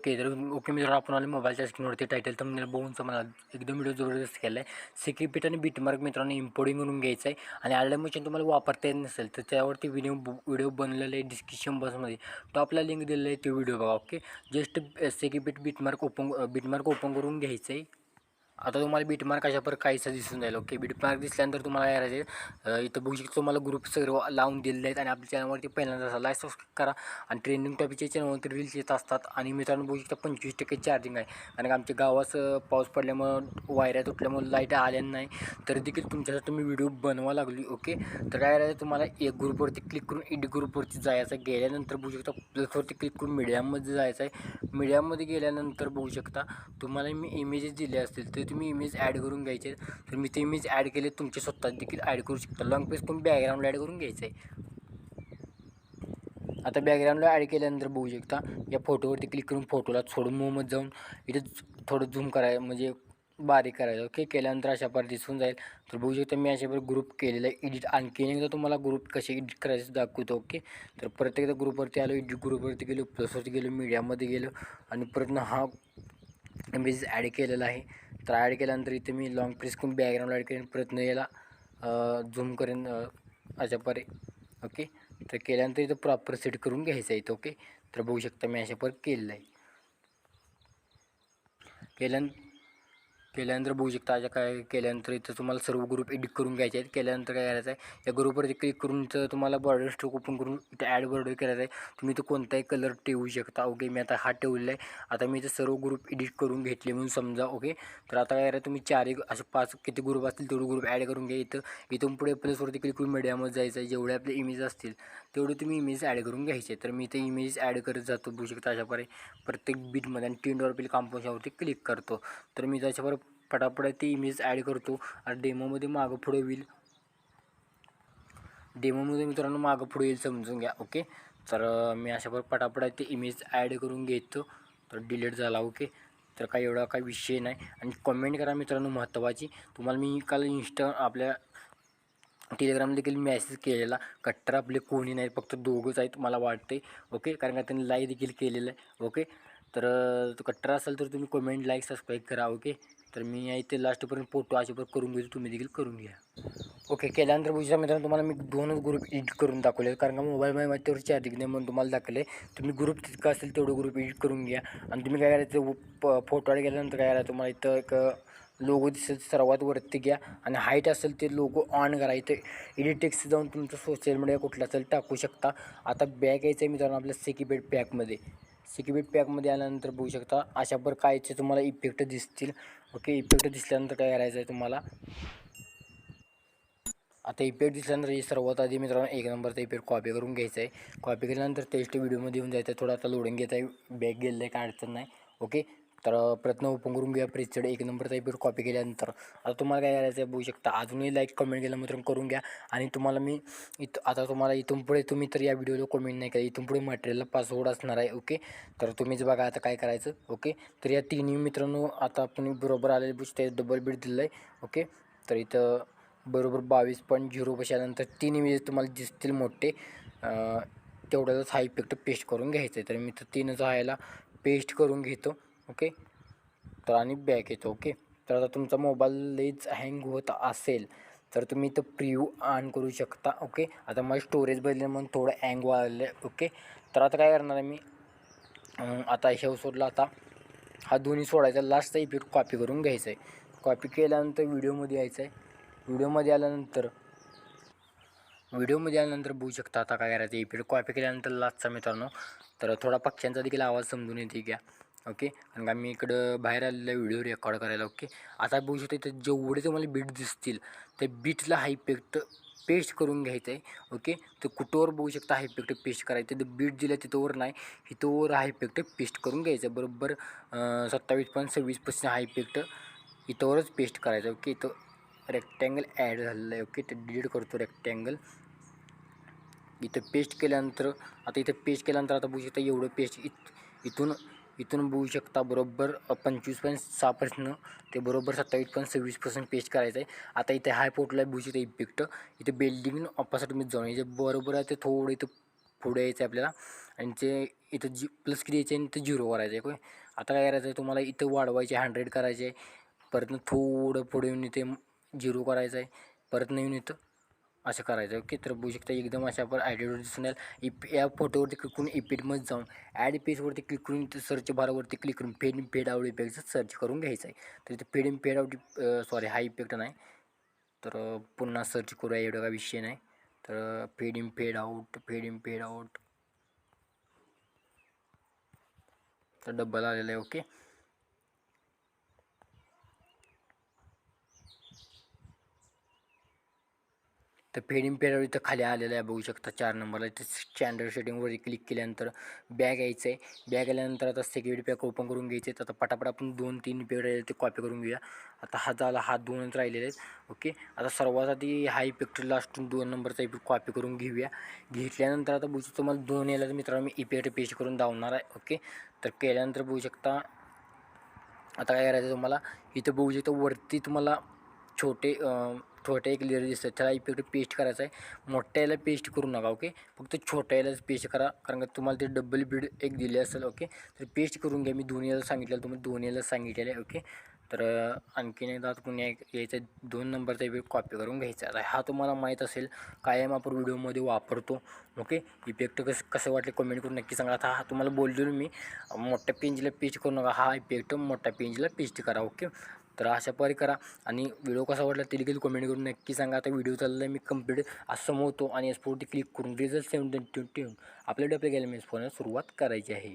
Okay तर okay मित्र आपण आले मोबाईलच्या स्क्रीनवरती टायटल तर बघून मला एकदम व्हिडिओ जबरदस्त केला आहे सिक्युरिटी आणि बीटमार्क मित्रांनो इम्पोर्टिंग करून घ्यायचं आहे आणि ॲडमिशन तुम्हाला वापरता येत नसेल तर त्यावरती व्हिडिओ व्हिडिओ बनलेला आहे डिस्क्रिप्शन बॉक्समध्ये टॉपला लिंक दिलेलं आहे तो व्हिडिओ बघा okay just security bitmark open bitmark open करून घ्यायचं आहे आता तुम्हाला बीटमार्क अशा पर काहीसा दिसून जाईल ओके बीटमार्क दिसल्यानंतर तुम्हाला काय इथं बघू शकतो तुम्हाला ग्रुप सर्व लावून दिलेले आहेत आणि आपल्या चॅनलवरती पहिल्यांदा लाईक सबस्क्राईब करा आणि ट्रेंडिंग टॉपिकच्या चॅनलवरती रील्स येत असतात आणि मित्रांनो बघू शकता पंचवीस टक्के चार्जिंग आहे. कारण का आमच्या गावात पाऊस पडल्यामुळं वायऱ्या तुटल्यामुळं लाइट आल्या नाही. तर देखील तुमच्यासाठी मी व्हिडिओ बनवा लागली ओके तर काय करायचं तुम्हाला एक ग्रुपवरती क्लिक करून एडी ग्रुपवरती जायचं आहे. गेल्यानंतर बघू शकता प्लसवरती क्लिक करून मीडियामध्ये जायचं आहे. मीडियामध्ये गेल्यानंतर बघू शकता तुम्हाला मी इमेजेस दिले असतील ते तुम्ही इमेज ॲड करून घ्यायचे. तर मी ते इमेज ॲड केले तुमचे स्वतः देखील ॲड करू शकता. लॉंग पेज तुम्ही बॅकग्राऊंडला ॲड करून घ्यायचं आहे आता बॅकग्राऊंडला ॲड केल्यानंतर बघू शकता या फोटोवरती क्लिक करून फोटोला थोडं मूवमध्ये जाऊन इथे थोडं झूम करायचं म्हणजे बारीक करायचं. ओके केल्यानंतर अशा प्रकारे दिसून जाईल. तर बघू शकता मी अशा प्रकारे ग्रुप केलेला आहे. एडिट आणखी एकदा तुम्हाला ग्रुप कसे एडिट करायचं दाखवतो. ओके तर प्रत्येकदा ग्रुपवरती आलो एडिट ग्रुपवरती गेलो प्लसवरती गेलो मीडियामध्ये गेलो. आणि परत हा इमेज ॲड केलेला आहे. तर ॲड केल्यानंतर इथे मी लॉंग प्रेस करून बॅकग्राऊंड ॲड करेन प्रयत्न याला झूम करेन अशा परे ओके तर केल्यानंतर इथं प्रॉपर सेट करून घ्यायचं आहे इथं ओके तर बघू शकता मी अशा पर केलेलं आहे. केल्यान केल्यानंतर बघू शकता अशा काय केल्यानंतर इथं तुम्हाला सर्व ग्रुप एडिट करून घ्यायचे आहेत. केल्यानंतर काय करायचं आहे या ग्रुपवरती क्लिक करून तुम्हाला बॉर्डर स्ट्रोक ओपन करून इथं ॲड बॉर्डर करायचं आहे तुम्ही इथं कोणताही कलर ठेवू शकता ओके मी आता हा ठेवलेला आहे. आता मी इथं सर्व ग्रुप एडिट करून घेतले म्हणून समजा ओके तर आता काय करायचं तुम्ही चार एक असे पाच किती ग्रुप असतील तेवढे ग्रुप ॲड करून घ्या इथं. इथून पुढे प्लसवरती क्लिक करून मीडियामध्ये जायचं आहे जेवढे आपले इमेज असतील तेवढे तुम्ही इमेज ॲड करून घ्यायचे. तर मी इथे इमेज ॲड करत जातो बघू शकता अशा प्रकारे. प्रत्येक बीटमध्ये आणि टीन डॉरपील कांपोशावरती क्लिक करतो. तर मी त्याच्यावर पटापट ती इमेज ॲड करतो आणि डेमोमध्ये मागं पुढे होईल डेमोमध्ये मित्रांनो मागं पुढे येईल समजून घ्या ओके तर मी अशा प्रकारे पटापट ते इमेज ॲड करून घेतो. तर डिलीट झाला ओके तर काही एवढा काही विषय नाही. आणि कमेंट करा मित्रांनो महत्त्वाची तुम्हाला मी काल इंस्टा आपल्या टेलिग्राम देखील मेसेज केलेला. कट्टर आपले कोणी नाही फक्त दोघंच आहेत मला वाटते ओके कारण का त्यांनी लाईक देखील केलेलं आहे ओके तर कट्टर असेल तर तुम्ही कमेंट लाईक सबस्क्राईब करा ओके तर मी या इथे लास्टपर्यंत फोटो असे करून घेतो तुम्ही देखील करून घ्या. ओके केल्यानंतर बुजा मित्रांनो तुम्हाला मी दोनच ग्रुप एडिट करून दाखवले. कारण का मोबाईलमध्ये माझ्या तेवढं चार्जिंग नाही म्हणून तुम्हाला दाखवले. तुम्ही ग्रुप तितका असेल तेवढं ग्रुप एडिट करून घ्या. आणि तुम्ही काय करायचं फोटो गेल्यानंतर काय करायचं तुम्हाला इथं एक लोगो दिसेल सर्वात वरती घ्या. आणि हाईट असेल ते लोगो ऑन करा. इथे इडिटेक्स जाऊन तुमचं सोशल मीडिया कुठला असेल टाकू शकता. आता बॅग यायचं आहे मित्रांनो आपल्या सिकीबेट पॅकमध्ये सिक्युबिट पॅकमध्ये आल्यानंतर बघू शकता अशा प्रकारचे तुम्हाला इफेक्ट दिसतील. ओके इफेक्ट दिसल्यानंतर काय करायचं आहे तुम्हाला? आता इफेक्ट दिसल्यानंतर हे सर्वात आधी मित्रांनो एक नंबरचा इफेक्ट कॉपी करून घ्यायचा आहे. कॉपी केल्यानंतर टेस्ट व्हिडिओमध्ये येऊन जायचं आहे. थोडं आता लोडिंग घेत आहे. बॅग गेलेलं आहे काय अडचण नाही. ओके तर प्रयत्न उपंगरून घ्या प्रेसचड एक नंबरचा इफेक्ट कॉपी केल्यानंतर. आता तुम्हाला काय करायचं आहे बघू शकता. अजूनही लाईक कमेंट केलं मित्रांनो करून घ्या. आणि तुम्हाला मी इथं आता तुम्हाला इथून पुढे तुम्ही तर या व्हिडिओला कमेंट नाही करा इथून पुढे मटेरियलला पासवर्ड असणार आहे. ओके तर तुम्हीच बघा आता काय करायचं. ओके तर या तिन्ही मित्रांनो आता आपण बरोबर आलेले बुज डबल बीड दिलं आहे ओके तर इथं बरोबर बावीस पॉईंट झिरो बशानंतर तीन इमेज म्हणजे तुम्हाला दिसतील मोठे. तेवढ्याच हा इफेक्ट पेस्ट करून घ्यायचा आहे तर मी तर तीनच हायला पेस्ट करून घेतो. ओके? तर आणि बॅक येतो ओके? तर आता तुमचा मोबाईल लईच हँग होत असेल तर तुम्ही तो प्रिव्ह्यू ऑन करू शकता ओके? आता मला स्टोरेज बदललं म्हणून थोडं हँग वाढलं आहे ओके? तर आता काय करणार आहे मी? आता हे सोडला आता. हा दोन्ही सोडायचा लास्टचा इफेक्ट कॉपी करून घ्यायचा आहे कॉपी केल्यानंतर व्हिडिओमध्ये यायचं आहे व्हिडिओमध्ये आल्यानंतर व्हिडिओमध्ये आल्यानंतर बघू शकता आता काय करायचं. इफेक्ट कॉपी केल्यानंतर लास्टचा मित्रांनो. तर थोडा पक्ष्यांचा देखील आवाज समजून येते घ्या. ओके? आणि का मी इकडं बाहेर आलेला व्हिडिओ रेकॉर्ड करायला ओके? आता बघू शकता इथं जेवढे तुम्हाला बीट दिसतील त्या बीटला हा इफेक्ट पेस्ट करून घ्यायचं आहे ओके? तर कुठंवर बघू शकता हा इफेक्ट पेस्ट करायचं तर बीट दिलं तिथंवर नाही इथंवर हा इफेक्ट पेस्ट करून घ्यायचा आहे बरोबर सत्तावीस पॉईंट सव्वीस पर्सेंट हा इफेक्ट इथंवरच पेस्ट करायचा ओके? इथं रेक्टँगल ॲड झालेलं आहे ओके? ते डिलीट करतो रेक्टँगल इथं पेस्ट केल्यानंतर आता इथं पेस्ट केल्यानंतर आता बघू शकता एवढं पेस्ट इथ इथून इथून बघू शकता बरोबर पंचवीस पॉईंट सहा पर्सेंट ते बरोबर सत्तावीस पॉईंट सव्वीस पर्सेंट पेस्ट करायचं आहे. आता इथे हाय पोर्टला बघू शकता इफेक्ट इथे बिल्डिंग ऑपोजिट मी जाऊन यायचं. बरोबर आहे ते थोडं इथं पुढे यायचं आहे आपल्याला. आणि ते इथं जी प्लस किती यायचं आहे आणि ते झिरो करायचं आहे काय आता काय करायचं आहे तुम्हाला इथं वाढवायचे हंड्रेड करायचे आहे. परत थोडं पुढे येऊन इथे झिरो करायचं आहे. परत येऊन इथं असं करायचं. ओके तर बघू शकता एकदम अशा आपण आयडियावर दिसून येईल इप या फोटोवरती क्लिक करून इपेडमध्ये जाऊन ॲड पेजवरती क्लिक करून इथं सर्च बारावरती क्लिक करून fade in fade out इफेक्टचं search करून घ्यायचं आहे. तर इथं fade in fade out sorry हा इफेक्ट नाही. तर पुन्हा सर्च करूया एवढा काय विषय नाही. तर fade in fade out fade in fade out तर डब्बल आलेला आहे ओके. तर फेडिंग पेडवर इथं खाली आलेलं आहे बघू शकता चार नंबरला. इथं स्टँडर्ड सेटिंगवरती क्लिक केल्यानंतर बॅग यायचं आहे बॅग आल्यानंतर आता सेक्युरिटी पॅक ओपन करून घ्यायचे तर आता पटापट आपण दोन तीन पेड राहिले ते कॉपी करून घेऊया. आता हा झाला हा दोनच राहिलेले आहेत. ओके आता सर्वात आधी हा इफेक्ट लास्टून दोन नंबरचा इफेक्ट कॉपी करून घेऊया. घेतल्यानंतर आता बघू शकतो तुम्हाला दोन याला मित्रांनो मी इफेक्ट पेस्ट करून धावणार आहे. ओके तर केल्यानंतर बघू शकता आता काय करायचं तुम्हाला? इथं बघू शकता वरती तुम्हाला छोटे छोटे एक लेअर दिसतात. त्याला इफेक्ट पेस्ट करायचा आहे. मोठ्या याला पेस्ट करू नका ओके फक्त छोट्या यालाच पेस्ट करा. कारण का तुम्हाला ते डबल बीड एक दिले असेल ओके तर पेस्ट करून घ्या. मी दोन्ही याला सांगितलेलं तुम्ही दोन्ही याला सांगितलेलं आहे ओके तर आणखीन एकदा पुन्हा एक यायचा दोन नंबरचा इफेक्ट कॉपी करून घ्यायचा आता हा तुम्हाला माहीत असेल कायम आपण व्हिडिओमध्ये वापरतो ओके इफेक्ट कसं कसं वाटले कमेंट करून नक्की सांगा. आता हा तुम्हाला बोललेलो मी. मोठ्या पेंजला पेस्ट करू नका. हा इफेक्ट मोठ्या पेंजला पेस्ट करा ओके तर अशा प्रकारे करा. आणि व्हिडिओ कसा वाटला ते देखील कमेंट करून नक्की सांगा. आता व्हिडिओ चालला आहे मी कंप्लीट असं समोरतो आणि एसपोर्टवरती क्लिक करून रिझल्ट सेवन ट्वेंटी आपल्या डबल गेल्या फोनला सुरुवात करायची आहे.